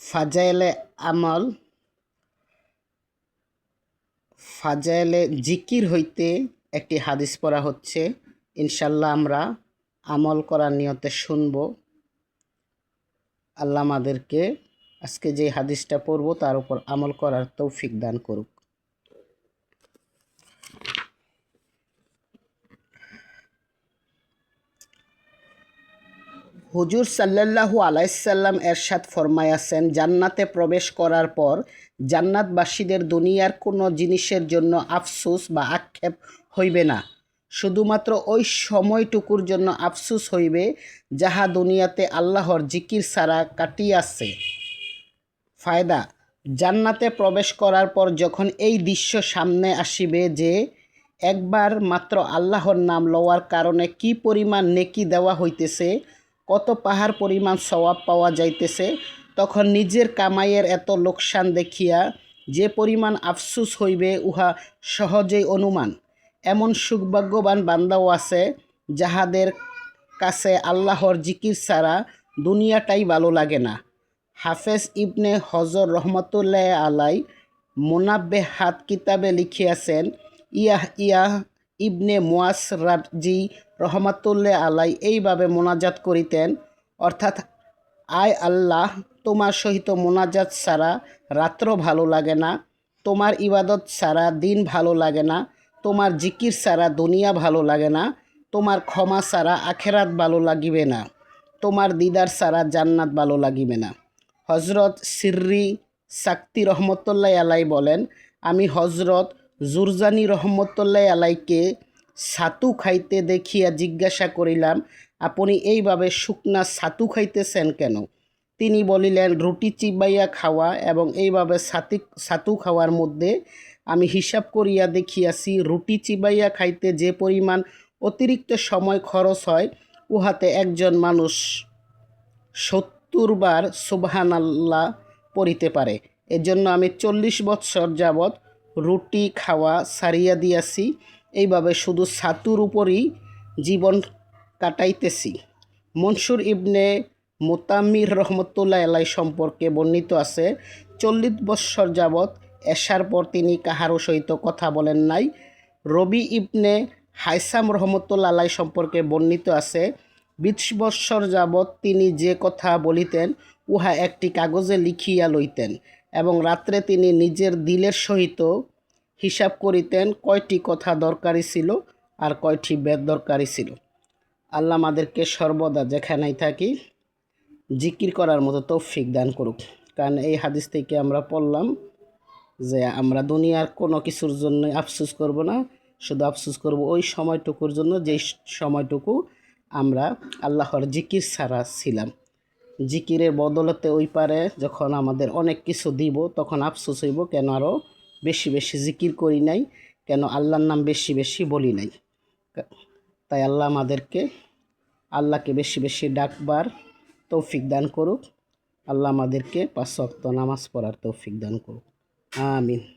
ফাজাইলে আমল, ফাজাইলে জিকির হইতে একটি হাদিস পড়া হচ্ছে। ইনশাল্লাহ আমরা আমল করার নিয়তে শুনব। আল্লাহ আমাদেরকে আজকে যে হাদিসটা পড়ব, তার উপর আমল করার তৌফিক দান করুক। হুজুর সাল্লাল্লাহু আলাইসাল্লাম এরশাদ ফরমায়াছেন, জান্নাতে প্রবেশ করার পর জান্নাতবাসীদের দুনিয়ার কোনো জিনিসের জন্য আফসোস বা আক্ষেপ হইবে না। শুধুমাত্র ওই সময়টুকুর জন্য আফসোস হইবে যাহা দুনিয়াতে আল্লাহর জিকির ছাড়া কাটিয়াছে ফায়দা, জান্নাতে প্রবেশ করার পর যখন এই দৃশ্য সামনে আসিবে যে একবার মাত্র আল্লাহর নাম লওয়ার কারণে কি পরিমাণ নেকি দেওয়া হইতেছে কত পাহাড় পরিমাণ সওয়াব পাওয়া যাইতেছে, তখন নিজের কামাইয়ের এত লোকসান দেখিয়া যে পরিমাণ আফসুস হইবে উহা সহজেই অনুমান। এমন সুখভাগ্যবান বান্দাও আছে, যাহাদের কাছে আল্লাহর জিকির ছাড়া দুনিয়াটাই ভালো লাগে না। হাফেজ ইবনে হজর রহমতুল্লাহ আলাই মোনাব্বে হাত কিতাবে লিখিয়াছেন, ইয়াহ ইয়াহ ইবনে মুয়াস রাজি রহমাতুল্লাহ আলাই এইভাবে মোনাজাত করিতেন, অর্থাৎ, আয় আল্লাহ, তোমার সহিত মোনাজাত ছাড়া রাত্র ভালো লাগে না, তোমার ইবাদত ছাড়া দিন ভালো লাগে না, তোমার জিকির ছাড়া দুনিয়া ভালো লাগে না, তোমার ক্ষমা ছাড়া আখেরাত ভালো লাগিবে না, তোমার দিদার ছাড়া জান্নাত ভালো লাগিবে না। হজরত সিররি সাক্তি রহমতুল্লাহ আলাই বলেন, আমি হজরত জুরজানি রহমতুল্লাহ আলাইকে ছাতু খাইতে দেখিয়া জিজ্ঞাসা করিলাম, আপনি এইভাবে শুকনা ছাতু খাইতেছেন কেন? তিনি বলিলেন, রুটি চিবাইয়া খাওয়া এবং এইভাবে ছাতি ছাতু খাওয়ার মধ্যে আমি হিসাব করিয়া দেখিয়াছি, রুটি চিবাইয়া খাইতে যে পরিমাণ অতিরিক্ত সময় খরচ হয়, উহাতে একজন মানুষ সত্তর বার সুবহান আল্লাহ পড়িতে পারে। এজন্য আমি চল্লিশ বৎসর যাবৎ রুটি, খাওয়া, সারিয়া দিয়াছি। এইভাবে শুধু ছাতুর উপরই জীবন কাটাইতেছি। মনসুর ইবনে মোতামির রহমতুল্লাহ আলাই সম্পর্কে বর্ণিত আছে, চল্লিশ বৎসর যাবৎ এশার পর তিনি কাহারও সহিত কথা বলেন নাই। রবি ইবনে হাইসাম রহমতুল্লা আলাই সম্পর্কে বর্ণিত আছে, বিশ বৎসর যাবৎ তিনি যে কথা বলিতেন, উহা একটি কাগজে লিখিয়া লইতেন। এবং রাত্রে তিনি নিজের দিলের সহিত হিসাব করিতেন কয়টি কথা দরকারি ছিল আর কয়টি বেদ দরকারি ছিল। আল্লাহ আমাদেরকে সর্বদা যেখানেই থাকি জিকির করার মতো তৌফিক দান করুক। কারণ এই হাদিস থেকে আমরা পড়লাম যে আমরা দুনিয়ার কোনো কিছুর জন্য আফসুস করব না, শুধু আফসুস করব ওই সময়টুকুর জন্য যেই সময়টুকু আমরা আল্লাহর জিকির ছাড়া ছিলাম। জিকিরের বদলতে ওই পারে যখন আমাদের অনেক কিছু দিব, তখন আফসোস হইব, কেন আরও বেশি বেশি জিকির করি নাই? কেন আল্লাহর নাম বেশি বেশি বলি নাই? তাই আল্লাহ আমাদেরকে, আল্লাহকে বেশি বেশি ডাকবার তৌফিক দান করুক। আল্লাহ আমাদেরকে পাঁচ ওয়াক্ত নামাজ পড়ার তৌফিক দান করুক। আমিন।